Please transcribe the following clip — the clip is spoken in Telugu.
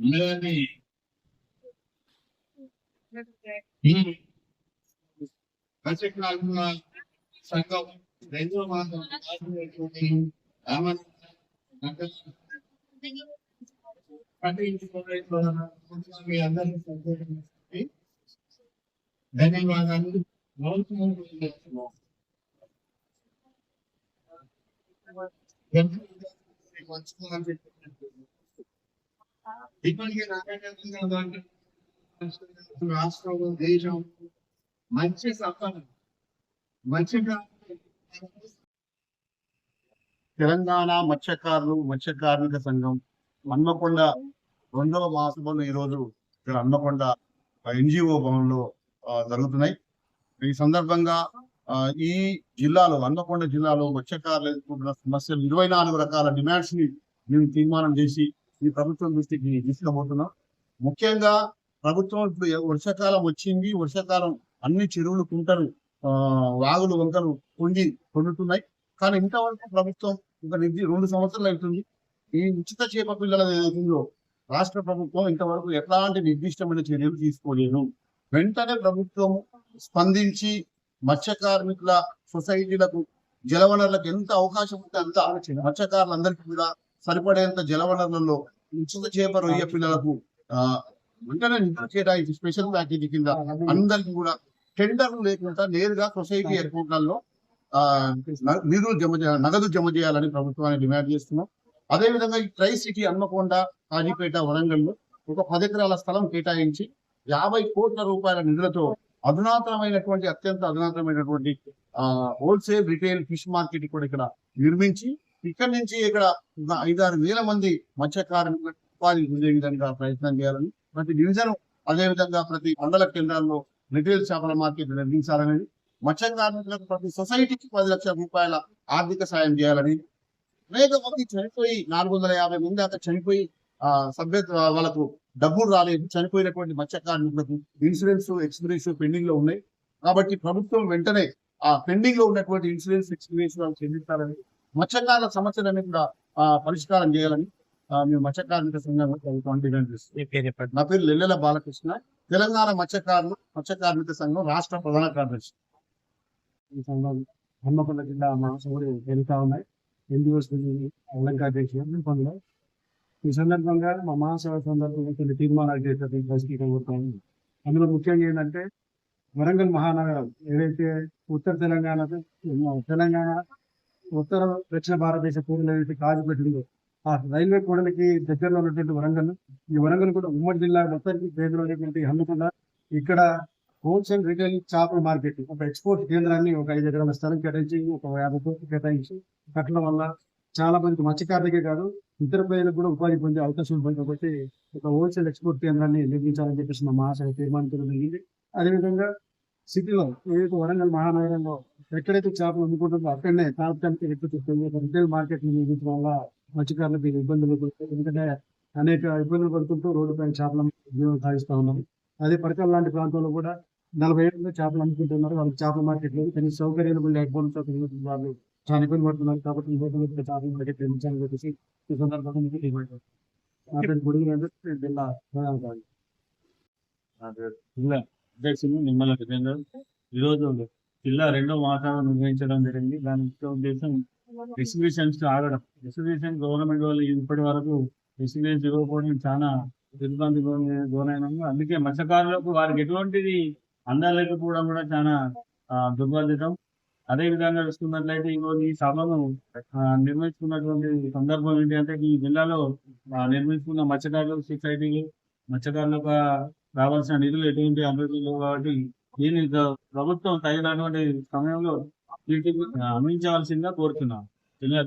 ఉన్నదాన్ని సంఘం మాసం పట్టించుకోవడం మీ ఇప్పటికే రాష్ట్రం దేశం మంచి సంపద మంచిగా తెలంగాణ మత్స్యకారులు మత్స్య కార్మిక సంఘం హన్మకొండ రెండవ మహాసభలు ఈరోజు ఇక్కడ హన్మకొండ ఎన్జిఓ భవన్లో జరుగుతున్నాయి. ఈ సందర్భంగా ఈ జిల్లాలో హన్మకొండ జిల్లాలో మత్స్యకారులు ఎదుర్కొంటున్న సమస్యలు ఇరవై నాలుగు రకాల డిమాండ్స్ని మేము తీర్మానం చేసి ఈ ప్రభుత్వం దృష్టికి తీసుకుపోతున్నాం. ముఖ్యంగా ప్రభుత్వం ఇప్పుడు వర్షాకాలం వచ్చింది వర్షాకాలం అన్ని చెరువులు కుంటలు వాగులు వంకలు పొంగి పొందుతున్నాయి కానీ ఇంతవరకు ప్రభుత్వం ఒక నిర్ది రెండు సంవత్సరాలు అవుతుంది. ఈ ఉచిత చేప పిల్లల ఏదైతుందో రాష్ట్ర ప్రభుత్వం ఇంతవరకు ఎట్లాంటి నిర్దిష్టమైన చర్యలు తీసుకోలేదు. వెంటనే ప్రభుత్వం స్పందించి మత్స్య కార్మికుల సొసైటీలకు జలవనరులకు ఎంత అవకాశం ఉంటే అంత మత్స్యకారులందరికీ కూడా సరిపడేంత జలవనరులలో ఉచిత చేప రొయ్య పిల్లలకు వెంటనే నిధులు కేటాయించి స్పెషల్ ప్యాకేజీ కింద అందరికీ కూడా టెండర్లు లేకుండా నేరుగా సొసైటీ అకౌంట్లలో నిధులు జమ చేయాలి నగదు జమ చేయాలని ప్రభుత్వాన్ని డిమాండ్ చేస్తున్నాం. అదే విధంగా ఈ ట్రై సిటీ హన్మకొండ కాజీపేట వరంగల్లో ఒక పది ఎకరాల స్థలం కేటాయించి యాభై కోట్ల రూపాయల నిధులతో అధునాతనమైనటువంటి అత్యంత అధునాతనమైనటువంటి ఆ హోల్సేల్ రిటైల్ ఫిష్ మార్కెట్ కూడా ఇక్కడ నిర్మించి ఇక్కడ నుంచి ఇక్కడ ఐదారు వేల మంది మత్స్య కార్మికులకు ఉపాధి పొందే విధంగా ప్రయత్నం చేయాలని ప్రతి డివిజన్ అదేవిధంగా ప్రతి మండల కేంద్రాల్లో రిటైల్ చేపల మార్కెట్ నిర్మించాలనేది మత్స్య కార్మికులకు ప్రతి సొసైటీకి పది లక్షల రూపాయల ఆర్థిక సాయం చేయాలని అనేక మంది చనిపోయి నాలుగు వందల యాభై మంది దాకా చనిపోయి ఆ సభ్యత్వ వాళ్ళకు డబ్బులు రాలేదు చనిపోయినటువంటి మత్స్య కార్మికులకు ఇన్సూరెన్స్ ఎక్స్పీరియన్స్ పెండింగ్లో ఉన్నాయి. కాబట్టి ప్రభుత్వం వెంటనే ఆ పెండింగ్లో ఉన్నటువంటి ఇన్సూరెన్స్ ఎక్స్పీరియన్స్ వాళ్ళు చెల్లించాలని మత్స్యకారుల సమస్యలన్నీ కూడా పరిష్కారం చేయాలని మేము మత్స్య కార్మిక సంఘం ప్రభుత్వం డిమాండ్ చేస్తున్నాం. నా పేరు లెల్లెల బాలకృష్ణ. తెలంగాణ మత్స్యకారులు మత్స్య కార్మిక సంఘం రాష్ట్ర ప్రధాన కార్యదర్శి. ఈ సంఘం హన్మకొండ జిల్లా మహాసభలు జరుగుతా ఉన్నాయి. ఎన్జిఓస్ అలంకార చేసి పనులు ఈ సందర్భంగా మా మహాసభ సందర్భంగా కొన్ని తీర్మానాలు చేసేది ప్రస్తుతం అందులో ముఖ్యంగా ఏంటంటే వరంగల్ మహానగరం ఏదైతే ఉత్తర తెలంగాణ తెలంగాణ ఉత్తర దక్షిణ భారతదేశ కూడలు ఏదైతే కాజుపెట్టిందో ఆ రైల్వే కూడలికి దగ్గరలో ఉన్నటువంటి వరంగల్ ఈ వరంగల్ కూడా ఉమ్మడి జిల్లా మొత్తానికి పేరులో ఉన్నటువంటి హన్మకొండ ఇక్కడ హోల్సేల్ రిటైల్ చేపల మార్కెట్ ఒక ఎక్స్పోర్ట్ కేంద్రాన్ని ఒక ఐదు ఎకరాల స్థలం కేటాయించి ఒక యాభై కోట్లు కేటాయించి కట్టడం వల్ల చాలా మంది మత్స్యకారులకే కాదు ఇతర ప్రజలకు కూడా ఉపాధి పొందే అవకాశం ఉంది. కాబట్టి ఒక హోల్సేల్ ఎక్స్పోర్ట్ కేంద్రాన్ని నిర్మించాలని చెప్పేసి మా మహాశయ తీర్మానించడం జరిగింది అదేవిధంగా సిటీలో ఏదైతే వరంగల్ మహానగరంలో ఎక్కడైతే చేపలు అమ్ముకుంటుందో అక్కడనే తాత్కాలిక ఎక్కువ చెప్తుంది రిటైల్ మార్కెట్ నిర్మించడం వల్ల మత్స్యకారులకు ఇబ్బందులు పడుతుంది ఎందుకంటే అనేక ఇబ్బందులు పడుతుంటూ రోడ్డు పైన జీవనం సాగిస్తూ ఉన్నాం. అదే పడకల్ లాంటి ప్రాంతంలో కూడా నలభై ఏళ్ళలో చేపలు అమ్ముకుంటున్నారు. వాళ్ళకి చేపల మార్కెట్ లేదు. కానీ సౌకర్యాలు కూడా లేకపోవడంతో వాళ్ళు చాలా ఇబ్బంది పడుతున్నారు కాబట్టి ఈ చేపల మార్కెట్ నిర్మించాలని చెప్పేసి ఈ సందర్భంగా మీకు డిమాండ్ చేస్తున్నాం. నా జిల్లా జిల్లా అధ్యక్షులు నిమ్మల ఉపేందర్ ఈరోజు జిల్లా రెండో మహాసభ నిర్వహించడం జరిగింది. దాని ముఖ్య ఉద్దేశం ఎగ్జిబిషన్స్ ఆగడం. ఎగ్జిబిషన్ గవర్నమెంట్ వాళ్ళు ఇప్పటి వరకు ఎగ్జిబిషన్స్ ఇవ్వకపోవడం చాలా ఇబ్బంది గురైనాము అందుకే మత్స్యకారులకు వారికి ఎటువంటిది అందలేకపోవడం కూడా చాలా దుర్బాధితం అదే విధంగా చూసుకున్నట్లయితే ఈరోజు ఈ సభను నిర్మించుకున్నటువంటి సందర్భం ఏంటి అంటే ఈ జిల్లాలో నిర్మించుకున్న మత్స్యకారుల సొసైటీలు మత్స్యకారులకు రావాల్సిన నిధులు ఎటువంటి అభివృద్ధిలో కాబట్టి దీని ప్రభుత్వం తగినటువంటి సమయంలో వీటికి అందించవలసిందిగా కోరుతున్నాం. జిల్లా